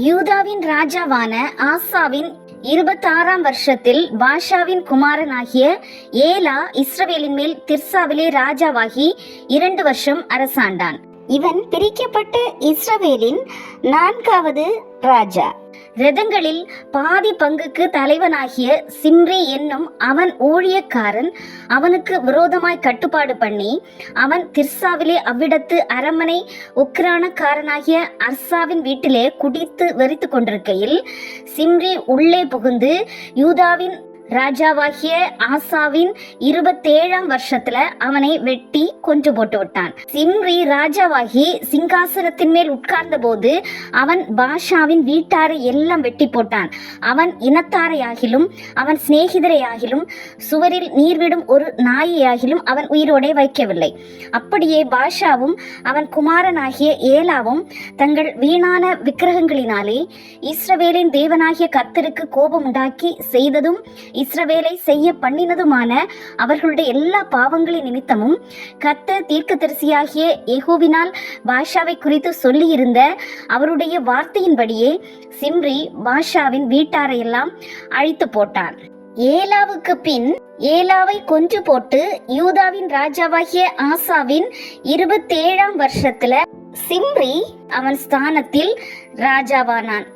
யூதாவின் ராஜாவான ஆசாவின் இருபத்தாறாம் வருஷத்தில் பாஷாவின் குமாரனாகிய ஏலா இஸ்ரவேலின் மேல் திர்சாவிலே ராஜாவாகி இரண்டு வருஷம் அரசாண்டான். இவன் பிரிக்கப்பட்ட இஸ்ரவேலின் நான்காவது ராஜா. ரதங்களில் பாதி பங்குக்கு தலைவனாகிய சிம்ரி என்னும் அவன் ஊழியக்காரன் அவனுக்கு விரோதமாய் கட்டுப்பாடு பண்ணி அவன் திர்சாவிலே அவ்விடத்து அரண்மனை உக்ரானக்காரனாகிய அர்சாவின் வீட்டிலே குடித்து வெறித்து கொண்டிருக்கையில் சிம்ரி உள்ளே புகுந்து யூதாவின் ராஜாவாகிய ஆசாவின் இருபத்தேழாம் வருஷத்துல அவனை வெட்டி கொன்று போட்டு விட்டான். சிம்ரி ராஜாவாகி சிங்காசனத்தின் மேல் உட்கார்ந்த போது அவன் பாஷாவின் வீட்டாரை எல்லாம் வெட்டி போட்டான். அவன் இனத்தாரையாகிலும் அவன் சிநேகிதரையாகிலும் சுவரில் நீர்விடும் ஒரு நாயையாகிலும் அவன் உயிரோடே வைக்கவில்லை. அப்படியே பாஷாவும் அவன் குமாரனாகிய ஏலாவும் தங்கள் வீணான விக்கிரகங்களினாலே இஸ்ரவேலின் தேவனாகிய கத்தருக்கு கோபம் உண்டாக்கி செய்ததும் இஸ்ரவேலை செய்ய பண்ணினதுமான அவர்களுடைய எல்லா பாவங்களின் நிமித்தமும் கர்த்தர் தீர்க்கதரிசியாகிய எகோவினால் பாஷாவை குறித்து சொல்லியிருந்த அவருடைய வார்த்தையின்படியே சிம்ரி பாஷாவின் வீட்டாரையெல்லாம் அழித்து போட்டான். ஏலாவுக்கு பின் ஏலாவை கொன்று போட்டு யூதாவின் ராஜாவாகிய ஆசாவின் இருபத்தேழாம் வருஷத்துல சிம்ரி அவன் ஸ்தானத்தில் ராஜாவானான்.